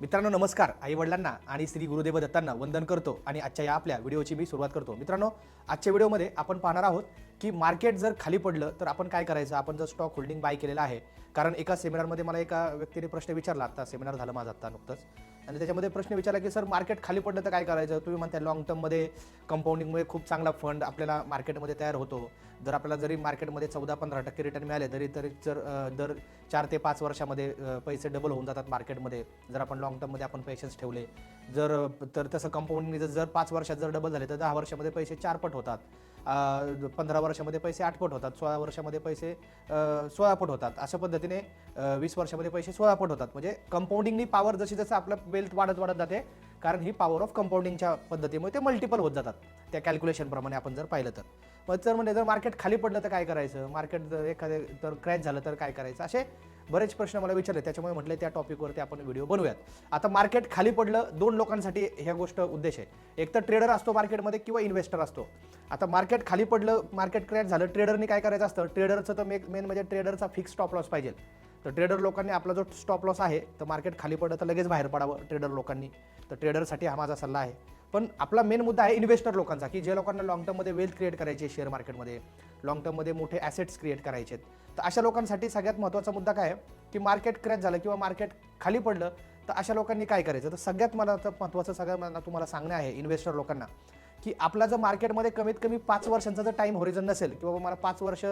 मित्रांनो नमस्कार. आई वडिलांना आणि श्री गुरुदेव दत्तांना वंदन करतो आणि आजच्या या आपल्या व्हिडिओची मी सुरुवात करतो. मित्रांनो आजच्या व्हिडिओमध्ये आपण पाहणार आहोत की मार्केट जर खाली पडलं तर आपण काय करायचं? आपण जर स्टॉक होल्डिंग बाय केलेला आहे कारण एका सेमिनारमध्ये मला एका व्यक्तीने प्रश्न विचारला आता सेमिनार झालं माझा आता नुकतंच. आणि त्याच्यामध्ये प्रश्न विचारला की सर मार्केट खाली पडलं तर काय करायचं? तुम्ही म्हणता लॉंग टर्ममध्ये कंपाऊंडिंगमुळे खूप चांगला फंड आपल्याला मार्केटमध्ये तयार होतो. जर आपल्याला जरी मार्केटमध्ये चौदा पंधरा टक्के रिटर्न मिळाले तरी तरी जर दर चार ते पाच वर्षामध्ये पैसे डबल होऊन जातात मार्केटमध्ये जर आपण लॉंग टर्ममध्ये आपण पैसेच ठेवले. जर तर तसं कंपाऊंडिंग जर पाच वर्षात जर डबल झाले तर दहा वर्षामध्ये पैसे चारपट होतात. पंधरा वर्षामध्ये पैसे आठपट होतात सोळा वर्षामध्ये पैसे अ, सोळा पट होतात. अशा पद्धतीने वीस वर्षामध्ये पैसे सोळा पट होतात. म्हणजे कंपाऊंडिंगनी पॉवर जशी जसं आपलं वेल्थ वाढत वाढत जाते कारण ही पॉवर ऑफ कंपाऊंडिंगच्या पद्धतीमुळे ते मल्टिपल होत जातात. त्या कॅल्क्युलेशनप्रमाणे आपण जर पाहिलं तर. मग जर म्हणजे जर मार्केट खाली पडलं तर काय करायचं? मार्केट जर एखादे तर क्रॅच झालं तर काय करायचं? असे बरेच प्रश्न मला विचारले त्याच्यामुळे म्हटले त्या टॉपिकवरती आपण व्हिडिओ बनवूयात. आता मार्केट खाली पडलं दोन लोकांसाठी ह्या गोष्ट उद्देश आहे. एक तर ट्रेडर असतो मार्केटमध्ये किंवा इन्व्हेस्टर असतो. आता मार्केट खाली पडलं मार्केट क्रॅच झालं ट्रेडरनी काय करायचं असतं? ट्रेडरचं तर मेन म्हणजे ट्रेडरचा फिक्स स्टॉप लॉस पाहिजे. तर ट्रेडर लोकांनी आपला जो स्टॉप लॉस आहे तर मार्केट खाली पडलं तर लगेच बाहेर पडावं ट्रेडर लोकांनी. तर ट्रेडरसाठी हा माझा सल्ला आहे. पण आपला मेन मुद्दा आहे इन्व्हेस्टर लोकांचा की जे लोकांना लॉंग टर्ममध्ये वेल्थ क्रिएट करायचे आहे शेअर मार्केटमध्ये लॉंग टर्ममध्ये मोठे ॲसेट्स क्रिएट करायचे आहेत तर अशा लोकांसाठी सगळ्यात महत्त्वाचा मुद्दा काय आहे? की मार्केट क्रॅच झालं किंवा मार्केट खाली पडलं तर अशा लोकांनी काय करायचं? तर सगळ्यात मला तर महत्त्वाचं सगळ्यात मला तुम्हाला सांगणं आहे इन्व्हेस्टर लोकांना की आपला जर मार्केटमध्ये कमीत कमी पाच वर्षांचा जर टाईम होरिझन नसेल किंवा मला पाच वर्ष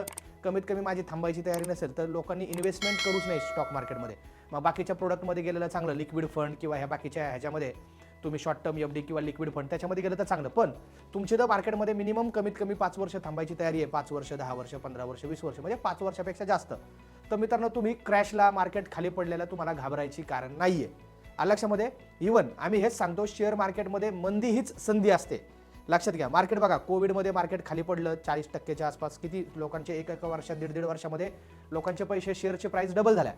कमीत कमी माझी थांबायची तयारी नसेल तर लोकांनी इन्व्हेस्टमेंट करूच नाही स्टॉक मार्केटमध्ये मग बाकीच्या प्रोडक्टमध्ये गेलेलं चांगलं लिक्विड फंड किंवा ह्या बाकीच्या ह्याच्यामध्ये तुम्ही शॉर्ट टर्म एफ डी किंवा लिक्विड फंड त्याच्यामध्ये गेलं तर चांगलं. पण तुमची तर मार्केटमध्ये मिनिमम कमीत कमी पाच वर्ष थांबायची तयारी आहे पाच वर्ष दहा वर्ष पंधरा वर्ष वीस वर्ष म्हणजे पाच वर्षापेक्षा जास्त तर मित्रांनो तुम्ही क्रॅशला मार्केट खाली पडलेला तुम्हाला घाबरायची कारण नाही आहे लक्षामध्ये इवन आम्ही हेच सांगतो शेअर मार्केटमध्ये मंदी हीच संधी असते. लक्षात घ्या मार्केट बघा कोविडमध्ये मार्केट खाली पडलं चाळीस टक्केच्या आसपास किती लोकांचे एक एक वर्षात दीड दीड वर्षामध्ये लोकांचे पैसे शेअरचे प्राईस डबल झाल्या.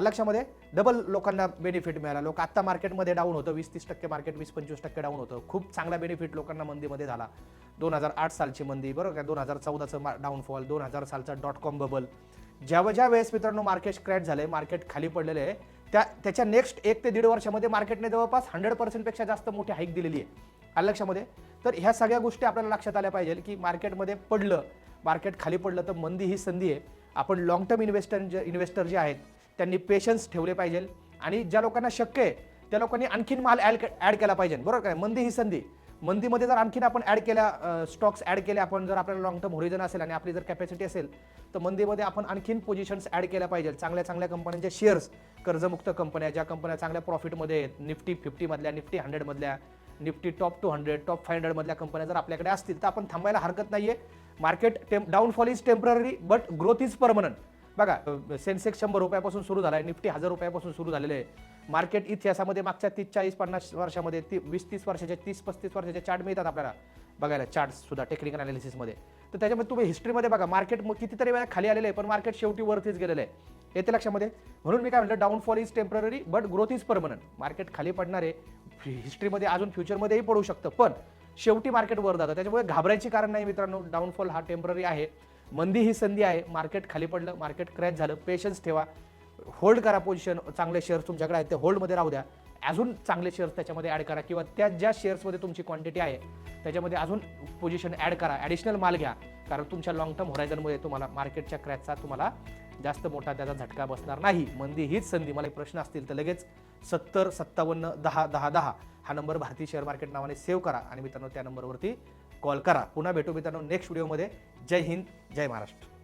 लक्षामध्ये डबल लोकांना बेनिफिट मिळाला. लोक आत्ता मार्केटमध्ये डाऊन होतं. वीस तीस टक्के मार्केट वीस पंचवीस टक्के डाऊन होतं. खूप चांगला बेनिफिट लोकांना मंदीमध्ये झाला. दोन हजार आठ सालची मंदी बरोबर का? दोन हजार चौदाचं डाऊनफॉल दोन हजार सालचा डॉट कॉम बबल ज्या ज्या वेळेस मित्रांनो मार्केट क्रॅच झाले मार्केट खाली पडलेले आहे त्या त्याच्या नेक्स्ट एक ते दीड वर्षामध्ये मार्केटने जवळपास हंड्रेड पर्सेंटपेक्षा जास्त मोठी हाईक दिलेली आहे. आलं लक्षामध्ये? तर ह्या सगळ्या गोष्टी आपल्याला लक्षात आल्या पाहिजे की मार्केटमध्ये पडलं मार्केट खाली पडलं तर मंदी ही संधी आहे. आपण लॉंग टर्म इन्व्हेस्टर जे इन्व्हेस्टर जे आहेत त्यांनी पेशन्स ठेवले पाहिजे. आणि ज्या लोकांना शक्य आहे त्या लोकांनी आणखीन माल ॲड ॲड केला पाहिजे. बरोबर काय मंदी ही संधी. मंदीमध्ये जर आणखीन आपण ॲड केल्या स्टॉक्स ॲड केले आपण जर आपल्याला लॉंग टर्म होरिजन असेल आणि आपली जर कॅपॅसिटी असेल तर मंदीमध्ये आपण आणखीन पोझिशन्स ॲड केल्या पाहिजे. चांगल्या चांगल्या कंपन्यांचे शेअर्स कर्जमुक्त कंपन्या ज्या कंपन्या चांगल्या प्रॉफिटमध्ये आहेत. निफ्टी फिफ्टीमधल्या Nifty हंड्रेडमधल्या Nifty top two hundred top five हंड्रेडमधल्या कंपन्या जर आपल्याकडे असतील तर आपण थांबायला हरकत नाही आहे market time downfall is temporary but growth is permanent बघा सेन्सेक्स शंभर रुपयापासून सुरू झाला आहे निफ्टी हजार रुपयापासून सुरू झालेलं आहे. मार्केट इतिहासामध्ये मागच्या तीस चाळीस पन्नास वर्षामध्ये ती वीस तीस वर्षाच्या तीस पस्तीस वर्षाचे चार्ट मिळतात आपल्याला. बघायला चार्टसुद्धा टेक्निकल अनालिसिसमध्ये तर त्याच्यामध्ये तुम्ही हिस्ट्रीमध्ये बघा मार्केट मग कितीतरी वेळा खाली आलेलं आहे पण मार्केट शेवटी वरतीच गेलेलं आहे. येते लक्षामध्ये. म्हणून मी काय म्हटलं downfall is temporary but growth is permanent market खाली पडणार आहे हिस्ट्रीमध्ये अजून फ्युचरमध्येही पडू शकतं पण शेवटी मार्केट वर जातं. त्याच्यामुळे घाबरायची कारण नाही मित्रांनो डाऊनफॉल हा टेंपररी आहे. मंदी ही संधी आहे. मार्केट खाली पडलं मार्केट क्रॅच झालं. पेशन्स ठेवा. होल्ड करा पोझिशन. चांगले शेअर्स तुमच्याकडे आहेत ते होल्डमध्ये राहू द्या. अजून चांगले शेअर्स त्याच्यामध्ये ॲड करा किंवा त्या ज्या शेअर्समध्ये तुमची क्वांटिटी आहे त्याच्यामध्ये अजून पोझिशन ॲड करा. ॲडिशनल माल घ्या. कारण तुमच्या लॉंग टर्म होरायझनमध्ये तुम्हाला मार्केटच्या क्रॅचचा तुम्हाला जास्त मोठा त्याचा झटका बसणार नाही. मंदी हीच संधी. मला एक प्रश्न असतील तर लगेच सत्तर सत्तावन्न दहा दहा दहा हा नंबर भारतीय शेअर मार्केट नावाने सेव्ह करा. आणि मित्रांनो त्या नंबरवरती कॉल करा. पुन्हा भेटू मित्रांनो नेक्स्ट व्हिडिओमध्ये जय हिंद जय महाराष्ट्र.